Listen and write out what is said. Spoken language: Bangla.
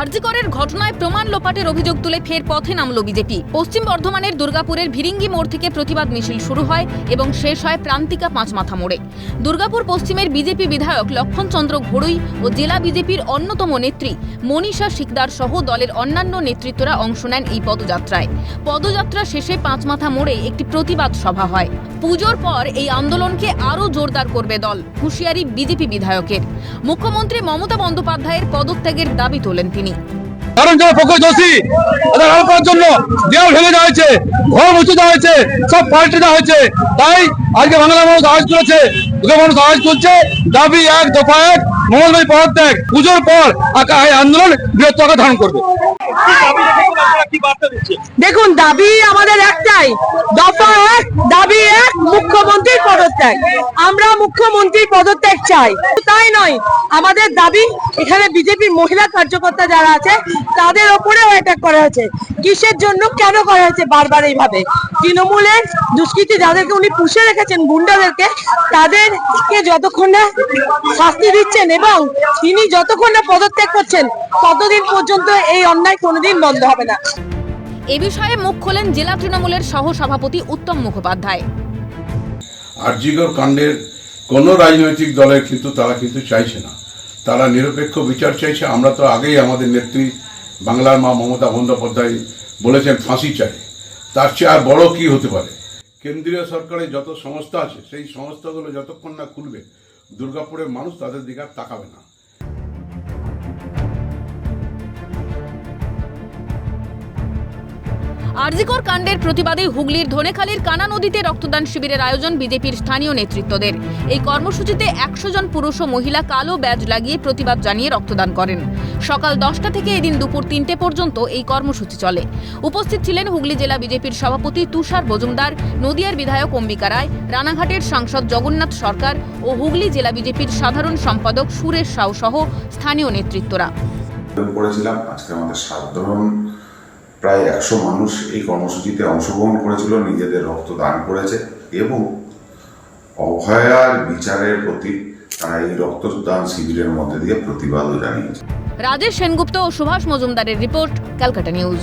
আরজিকরের ঘটনায় প্রমাণ লোপাটের অভিযোগ তুলে ফের পথে নামল বিজেপি। পশ্চিম বর্ধমানের দুর্গাপুরের ভিরিঙ্গি মোড় থেকে প্রতিবাদ মিছিল শুরু হয় এবং শেষ হয় প্রান্তিকা পাঁচমাথা মোড়ে। দুর্গাপুর পশ্চিমের বিজেপি বিধায়ক লক্ষণচন্দ্র ঘড়ুই ও জেলা বিজেপির অন্যতম নেত্রী মনীষা শিকদার সহ দলের অন্যান্য নেতৃত্বরা অংশ নেন এই পদযাত্রায়। পদযাত্রা শেষে পাঁচমাথা মোড়ে একটি প্রতিবাদ সভা হয়। পুজোর পর এই আন্দোলনকে আরও জোরদার করবে দল, হুঁশিয়ারি বিজেপি বিধায়কের। মুখ্যমন্ত্রী মমতা বন্দ্যোপাধ্যায়ের পদত্যাগের দাবি তোলেন তিনি। কারণ যারা প্রকৃত দোষী তাদের আড়াল করার জন্য দেওয়াল ভেঙে দেওয়া হয়েছে ঘর মুছে দেওয়া হয়েছে সব পাল্টে দেওয়া হয়েছে। তাই আজকে বাংলার মানুষ আওয়াজ তুলেছে দুটো মানুষ আওয়াজ তুলছে দাবি এক দফা এক মঙ্গলবাই পদত্যাগ পুজোর পর আকা- এই আন্দোলন বৃহত্তর আকার ধারণ করবে। দেখুন দাবি আমাদের একটাই দফা এক দাবি পদত্যাগ আমরা মুখ্যমন্ত্রীর পদত্যাগ চাই। তাই নয়, আমাদের দাবি, এখানে বিজেপি মহিলা কার্যকর্তা যারা আছে, তাদের ওপরেও অ্যাটাক করা হয়েছে। কিসের জন্য, কেন করা হয়েছে, বারবার এইভাবে? তৃণমূলের দুষ্কৃতী যাদেরকে উনি পুষে রেখেছেন, গুন্ডাদেরকে, তাদেরকে যতক্ষণ না শাস্তি দিচ্ছেন এবং তিনি যতক্ষণ না পদত্যাগ করছেন, ততদিন পর্যন্ত এই অন্যায় কোনোদিন বন্ধ হবে না। এ বিষয়ে মুখ খোলেন জেলা তৃণমূলের সহ সভাপতি উত্তম মুখোপাধ্যায়। আরজিগর কাণ্ডের কোনো রাজনৈতিক দলের কিন্তু তারা কিন্তু চাইছে না। তারা নিরপেক্ষ বিচার চাইছে। আমরা তো আগেই আমাদের নেত্রী বাংলার মা মমতা বন্দ্যোপাধ্যায় বলেছেন, ফাঁসি চাই। তার চেয়ে আর বড় কি হতে পারে? কেন্দ্রীয় সরকারের যত সংস্থা আছে, সেই সংস্থাগুলো যতক্ষণ না খুলবে, দুর্গাপুরের মানুষ তাদের দিকে আর তাকাবে না। আরজিকর কাণ্ডের প্রতিবাদে হুগলির ধনেখালির কানা নদীতে রক্তদান শিবিরের আয়োজন বিজেপির স্থানীয় নেতৃত্বদের। এই কর্মসূচিতে একশো জন পুরুষ ও মহিলা কালো ব্যাজ লাগিয়ে প্রতিবাদ জানিয়ে রক্তদান করেন। সকাল দশটা থেকে এদিন দুপুর তিনটে পর্যন্ত এই কর্মসূচি চলে। উপস্থিত ছিলেন হুগলি জেলা বিজেপির সভাপতি তুষার মজুমদার, নদিয়ার বিধায়ক অম্বিকা রায়, রানাঘাটের সাংসদ জগন্নাথ সরকার ও হুগলি জেলা বিজেপির সাধারণ সম্পাদক সুরেশ সাউ সহ স্থানীয় নেতৃত্বরা। করেছিলাম, আজকে আমাদের সাধারণ প্রায় একশো মানুষ এই কর্মসূচিতে অংশগ্রহণ করেছিল, নিজেদের রক্ত দান করেছে এবং অভয়ার বিচারের প্রতি তারা এই রক্তদান শিবিরের মধ্যে দিয়ে প্রতিবাদও জানিয়েছে। রাজেশ সেনগুপ্ত ও সুভাষ মজুমদারের রিপোর্ট, ক্যালকাটা নিউজ।